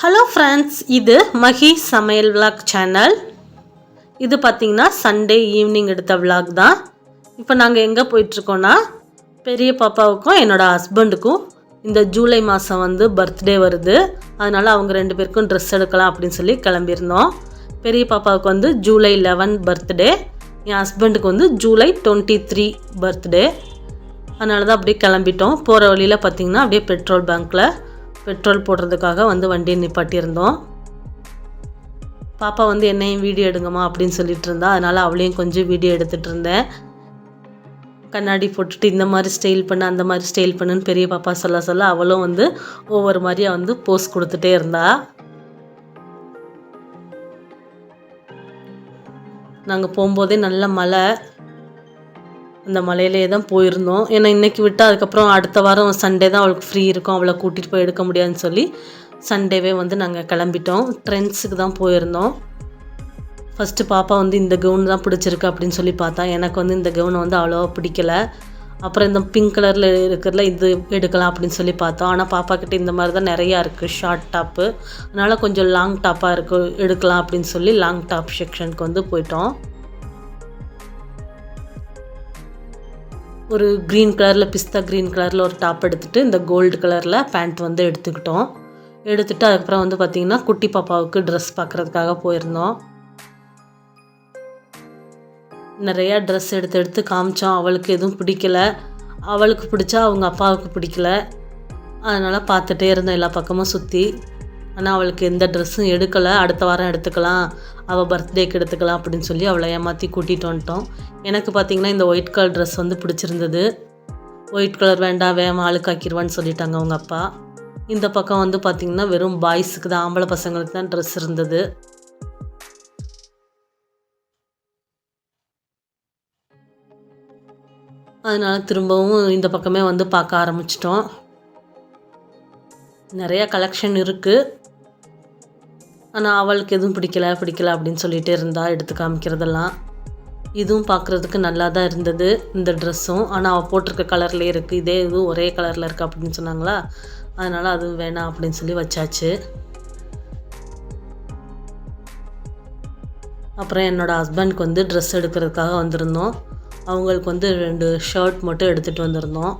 Hello friends இது மஹி சமையல் vlog channel இது பார்த்திங்கன்னா சண்டே ஈவினிங் எடுத்த விளாக் தான். இப்போ நாங்கள் எங்கே போயிட்டுருக்கோன்னா பெரிய பாப்பாவுக்கும் என்னோடய ஹஸ்பண்டுக்கும் இந்த ஜூலை மாதம் வந்து பர்த்டே வருது. அதனால் அவங்க ரெண்டு பேருக்கும் ட்ரெஸ் எடுக்கலாம் அப்படின்னு சொல்லி கிளம்பியிருந்தோம். பெரிய பாப்பாவுக்கு வந்து ஜூலை லெவன் பர்த்டே என் ஹஸ்பண்டுக்கு வந்து ஜூலை டுவெண்ட்டி த்ரீ பர்த்டே அதனால தான் அப்படியே கிளம்பிட்டோம். போகிற வழியில் பார்த்திங்கன்னா அப்படியே பெட்ரோல் பேங்க்கில் பெட்ரோல் போடுறதுக்காக வந்து வண்டியை நிப்பாட்டியிருந்தோம். பாப்பா வந்து என்னையும் வீடியோ எடுங்கம்மா அப்படின்னு சொல்லிட்டு இருந்தா. அதனால் அவளையும் கொஞ்சம் வீடியோ எடுத்துகிட்டு இருந்தேன். கண்ணாடி போட்டுட்டு இந்த மாதிரி ஸ்டைல் பண்ணு அந்த மாதிரி ஸ்டைல் பண்ணுன்னு பெரிய பாப்பா சொல்ல சொல்ல அவளும் வந்து ஒவ்வொரு மாதிரியாக வந்து போஸ் கொடுத்துட்டே இருந்தா. நாங்கள் போகும்போதே நல்ல மழை. அந்த மலையிலே தான் போயிருந்தோம். ஏன்னா இன்றைக்கி விட்டால் அதுக்கப்புறம் அடுத்த வாரம் சண்டே தான் அவளுக்கு ஃப்ரீ இருக்கும். அவளை கூட்டிகிட்டு போய் எடுக்க முடியாதுன்னு சொல்லி சண்டேவே வந்து நாங்கள் கிளம்பிட்டோம். ட்ரெண்ட்ஸுக்கு தான் போயிருந்தோம். ஃபஸ்ட்டு பாப்பா வந்து இந்த கவுன் தான் பிடிச்சிருக்கு அப்படின்னு சொல்லி பார்த்தா எனக்கு வந்து இந்த கவுனை வந்து அவ்வளோவா பிடிக்கல. அப்புறம் இந்த பிங்க் கலரில் இருக்கிறதுல இது எடுக்கலாம் அப்படின்னு சொல்லி பார்த்தோம். ஆனால் பாப்பா கிட்டே இந்த மாதிரி தான் நிறையா இருக்குது ஷார்ட் டாப்பு அதனால் கொஞ்சம் லாங் டாப்பாக இருக்கு. எடுக்கலாம் அப்படின்னு சொல்லி லாங் டாப் செக்ஷனுக்கு வந்து போயிட்டோம். ஒரு க்ரீன் கலரில் பிஸ்தா க்ரீன் கலரில் ஒரு டாப் எடுத்துகிட்டு இந்த கோல்டு கலரில் பேண்ட் வந்து எடுத்துக்கிட்டோம். எடுத்துகிட்டு அதுக்கப்புறம் வந்து பார்த்திங்கன்னா குட்டி பாப்பாவுக்கு ட்ரெஸ் பார்க்குறதுக்காக போயிருந்தோம். நிறையா ட்ரெஸ் எடுத்து எடுத்து காமிச்சோம் அவளுக்கு எதுவும் பிடிக்கல. அவளுக்கு பிடிச்சா அவங்க அப்பாவுக்கு பிடிக்கல. அதனால் பார்த்துட்டே இருந்தோம் எல்லா பக்கமும் சுற்றி ஆனால் அவளுக்கு எந்த ட்ரெஸ்ஸும் எடுக்கலை. அடுத்த வாரம் எடுத்துக்கலாம். அவள் பர்த்டேக்கு எடுத்துக்கலாம் அப்படின்னு சொல்லி அவளை ஏமாற்றி கூட்டிகிட்டு வந்துட்டோம். எனக்கு பார்த்திங்கன்னா இந்த ஒயிட் கலர் ட்ரெஸ் வந்து பிடிச்சிருந்தது. ஒயிட் கலர் வேண்டாம் வேகம் அழுக்காக்கிடுவான்னு சொல்லிட்டாங்க அவங்க அப்பா. இந்த பக்கம் வந்து பார்த்திங்கன்னா வெறும் பாய்ஸுக்கு தான் ஆம்பளை பசங்களுக்கு தான் ட்ரெஸ் இருந்தது. அதனால் திரும்பவும் இந்த பக்கமே வந்து பார்க்க ஆரம்பிச்சிட்டோம். நிறையா கலெக்ஷன் இருக்குது ஆனால் அவளுக்கு எதுவும் பிடிக்கல பிடிக்கல அப்படின்னு சொல்லிகிட்டே இருந்தா எடுத்து காமிக்கிறதெல்லாம். இதுவும் பார்க்குறதுக்கு நல்லா தான் இருந்தது இந்த ட்ரெஸ்ஸும் ஆனால் அவள் போட்டிருக்க கலர்லேயே இருக்குது இதே இதுவும் ஒரே கலரில் இருக்குது அப்படின்னு சொன்னாங்களா? அதனால் அதுவும் வேணாம் அப்படின்னு சொல்லி வச்சாச்சு. அப்புறம் என்னோடய ஹஸ்பண்ட்க்கு வந்து ட்ரெஸ் எடுக்கிறதுக்காக வந்திருந்தோம். அவங்களுக்கு வந்து ரெண்டு ஷர்ட் மட்டும் எடுத்துகிட்டு வந்திருந்தோம்.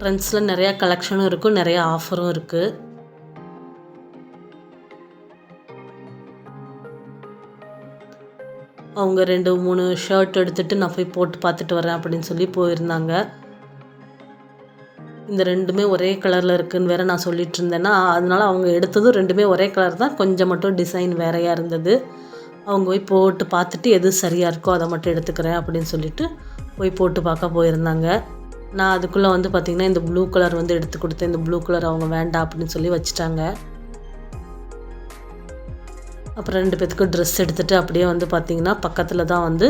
ட்ரெண்ட்ஸில் நிறையா கலெக்ஷனும் இருக்கும் நிறையா ஆஃபரும் இருக்குது அவங்க ரெண்டு மூணு ஷர்ட் எடுத்துகிட்டு நான் போய் போட்டு பார்த்துட்டு வரேன் அப்படின்னு சொல்லி போயிருந்தாங்க. இந்த ரெண்டுமே ஒரே கலரில் இருக்குதுன்னு வேற நான் சொல்லிட்டு இருந்தேன்னா அதனால அவங்க எடுத்ததும் ரெண்டுமே ஒரே கலர் தான். கொஞ்சம் மட்டும் டிசைன் வேறையாக இருந்தது. அவங்க போய் போட்டு பார்த்துட்டு எது சரியாக இருக்கோ அதை மட்டும் எடுத்துக்கிறேன் அப்படின்னு சொல்லிட்டு போய் போட்டு பார்க்க போயிருந்தாங்க. நான் அதுக்குள்ளே வந்து பார்த்திங்கன்னா இந்த ப்ளூ கலர் வந்து எடுத்து கொடுத்தேன். இந்த ப்ளூ கலர் அவங்க வேண்டாம் அப்படின்னு சொல்லி வச்சுட்டாங்க. அப்புறம் ரெண்டு பேத்துக்கும் ட்ரெஸ் எடுத்துகிட்டு அப்படியே வந்து பார்த்திங்கன்னா பக்கத்தில் தான் வந்து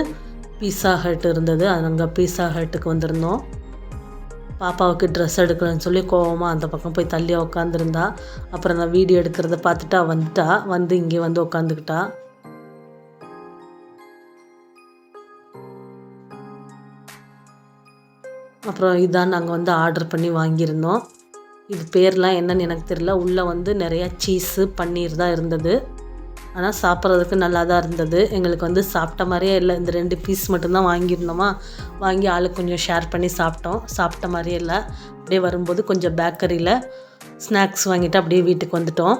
பீஸா ஹட் இருந்தது. அங்கே பீஸா ஹட்டுக்கு வந்திருந்தோம். பாப்பாவுக்கு ட்ரெஸ் எடுக்கணும்னு சொல்லி கோவமாக அந்த பக்கம் போய் தள்ளியாக உட்காந்துருந்தா அப்புறம் நான் வீடியோ எடுக்கிறத பார்த்துட்டா வந்துட்டா. வந்து இங்கே வந்து உட்காந்துக்கிட்டா அப்புறம் இதான் நாங்கள் வந்து ஆர்டர் பண்ணி வாங்கியிருந்தோம். இது பேர்லாம் என்னன்னு எனக்கு தெரியல. உள்ளே வந்து நிறையா சீஸு பன்னீர் தான் இருந்தது. ஆனால் சாப்பிட்றதுக்கு நல்லா தான் இருந்தது. எங்களுக்கு வந்து சாப்பிட்ட மாதிரியே இல்லை. இந்த ரெண்டு பீஸ் மட்டும்தான் வாங்கியிருந்தோமா? வாங்கி ஆளுக்கு கொஞ்சம் ஷேர் பண்ணி சாப்பிட்டோம். சாப்பிட்ட மாதிரியே இல்லை. அப்படியே வரும்போது கொஞ்சம் பேக்கரியில் ஸ்நாக்ஸ் வாங்கிட்டு அப்படியே வீட்டுக்கு வந்துட்டோம்.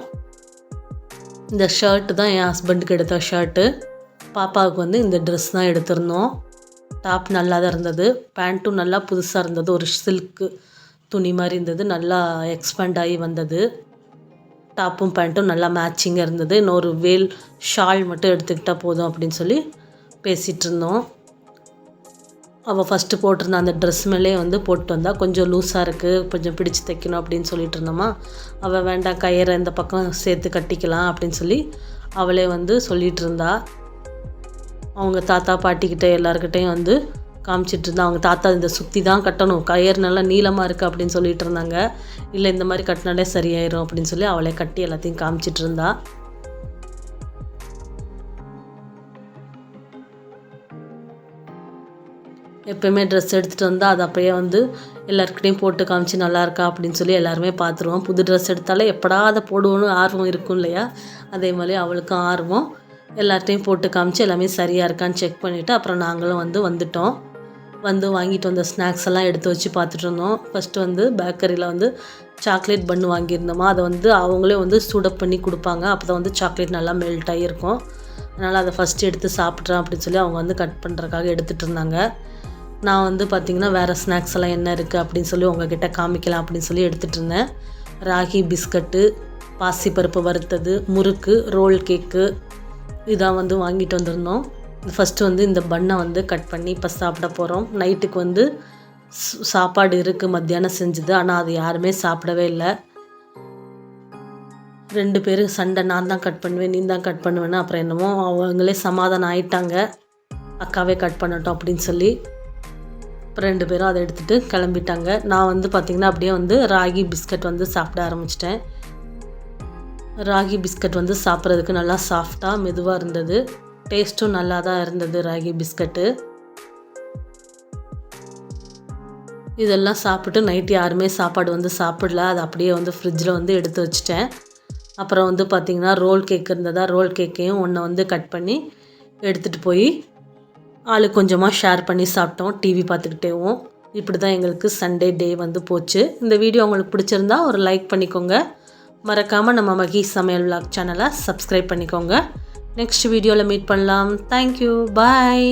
இந்த ஷர்ட்டு தான் என் ஹஸ்பண்டுக்கு எடுத்த ஷர்ட்டு பாப்பாவுக்கு வந்து இந்த ட்ரெஸ் தான் எடுத்திருந்தோம். டாப் நல்லா தான் இருந்தது. பேண்ட்டும் நல்லா புதுசாக இருந்தது. ஒரு சில்க்கு துணி மாதிரி இருந்தது. நல்லா எக்ஸ்பேண்ட் ஆகி வந்தது. டாப்பும் பேண்ட்டும் நல்லா மேட்சிங்காக இருந்தது. இன்னொரு வேல் ஷால் மட்டும் எடுத்துக்கிட்டால் போதும் அப்படின்னு சொல்லி பேசிகிட்டு இருந்தோம். அவள் ஃபஸ்ட்டு போட்டிருந்த அந்த ட்ரெஸ் மேலே வந்து போட்டு வந்தா கொஞ்சம் லூஸாக இருக்குது கொஞ்சம் பிடிச்சி தைக்கணும் அப்படின்னு சொல்லிட்டு இருந்தோமா? அவள் வேண்டாம் கயிறை இந்த பக்கம் சேர்த்து கட்டிக்கலாம் அப்படின்னு சொல்லி அவளே வந்து சொல்லிகிட்டு இருந்தாள் அவங்க தாத்தா பாட்டிக்கிட்ட எல்லாருக்கிட்டையும் வந்து காமிச்சிட்டு இருந்தா அவங்க தாத்தா இந்த சுற்றி தான் கட்டணும். கயிறு நல்லா நீளமாக இருக்குது அப்படின்னு சொல்லிட்டு இருந்தாங்க இல்லை இந்த மாதிரி கட்டினாலே சரியாயிரும் அப்படின்னு சொல்லி அவளே கட்டி எல்லாத்தையும் காமிச்சிட்டு இருந்தா எப்போயுமே ட்ரெஸ் எடுத்துகிட்டு வந்தால் அது அப்படியே வந்து எல்லாருக்கிட்டையும் போட்டு காமிச்சு நல்லா இருக்கா? அப்படின்னு சொல்லி எல்லாருமே பார்த்துருவோம் புது ட்ரெஸ் எடுத்தாலே எப்படா அதை போடுவோன்னு ஆர்வம் இருக்கும் இல்லையா? அதே மாதிரி அவளுக்கும் ஆர்வம். எல்லார்ட்டையும் போட்டு காமிச்சு எல்லாமே சரியாக இருக்கான்னு செக் பண்ணிவிட்டு அப்புறம் நாங்களும் வந்து வந்துட்டோம். வந்து வாங்கிட்டு வந்த ஸ்நாக்ஸ் எல்லாம் எடுத்து வச்சு பார்த்துட்டு இருந்தோம். ஃபஸ்ட்டு வந்து பேக்கரியில் வந்து சாக்லேட் பண்ணு வாங்கியிருந்தோமா? அதை வந்து அவங்களே வந்து சூடப் பண்ணி கொடுப்பாங்க. அப்போ தான் வந்து சாக்லேட் நல்லா மெல்ட் ஆகியிருக்கும் அதனால் அதை ஃபஸ்ட்டு எடுத்து சாப்பிட்றேன் அப்படின்னு சொல்லி அவங்க வந்து கட் பண்ணுறதுக்காக எடுத்துகிட்டு இருந்தாங்க. நான் வந்து பார்த்திங்கன்னா வேறு ஸ்நாக்ஸ் எல்லாம் என்ன இருக்குது அப்படின்னு சொல்லி உங்ககிட்ட காமிக்கலாம் அப்படின்னு சொல்லி எடுத்துகிட்டு இருந்தேன். ராகி பிஸ்கட்டு பாசிப்பருப்பு வறுத்தது முறுக்கு ரோல் கேக்கு இதான் வந்து வாங்கிட்டு வந்திருந்தோம். ஃபஸ்ட்டு வந்து இந்த பண்ணை வந்து கட் பண்ணி இப்போ சாப்பிட போகிறோம் நைட்டுக்கு வந்து சாப்பாடு இருக்குது மத்தியானம் செஞ்சது. ஆனால் அது யாருமே சாப்பிடவே இல்லை. ரெண்டு பேரும் சண்டை நான் தான் கட் பண்ணுவேன் நீ தான் கட் பண்ணுவேன்னு அப்புறம் என்னமோ அவங்களே சமாதானம் ஆயிட்டாங்க. அக்காவே கட் பண்ணட்டும் அப்படின்னு சொல்லி. அப்புறம் ரெண்டு பேரும் அதை எடுத்துகிட்டு கிளம்பிட்டாங்க. நான் வந்து பார்த்திங்கன்னா அப்படியே வந்து ராகி பிஸ்கட் வந்து சாப்பிட ஆரம்பிச்சிட்டேன். ராகி பிஸ்கட் வந்து சாப்பிட்றதுக்கு நல்லா சாஃப்டாக மெதுவாக இருந்தது. டேஸ்ட்டும் நல்லா தான் இருந்தது ராகி பிஸ்கட்டு. இதெல்லாம் சாப்பிட்டு நைட் யாருமே சாப்பாடு வந்து சாப்பிடல. அது அப்படியே வந்து ஃப்ரிட்ஜில் வந்து எடுத்து வச்சிட்டேன். அப்புறம் வந்து பார்த்திங்கன்னா ரோல் கேக் இருந்ததா ரோல் கேக்கையும் ஒன்றை வந்து கட் பண்ணி எடுத்துகிட்டு போய் ஆளு கொஞ்சமாக ஷேர் பண்ணி சாப்பிட்டோம். டிவி பார்த்துக்கிட்டேவும் இப்படி தான் எங்களுக்கு சண்டே டே வந்து போச்சு. இந்த வீடியோ உங்களுக்கு பிடிச்சிருந்தா ஒரு லைக் பண்ணிக்கோங்க. மறக்காமல் நம்ம மகி சமையல் விளாக் சேனலை சப்ஸ்கிரைப் பண்ணிக்கோங்க. நெக்ஸ்ட் வீடியோவில் மீட் பண்ணலாம். Thank you bye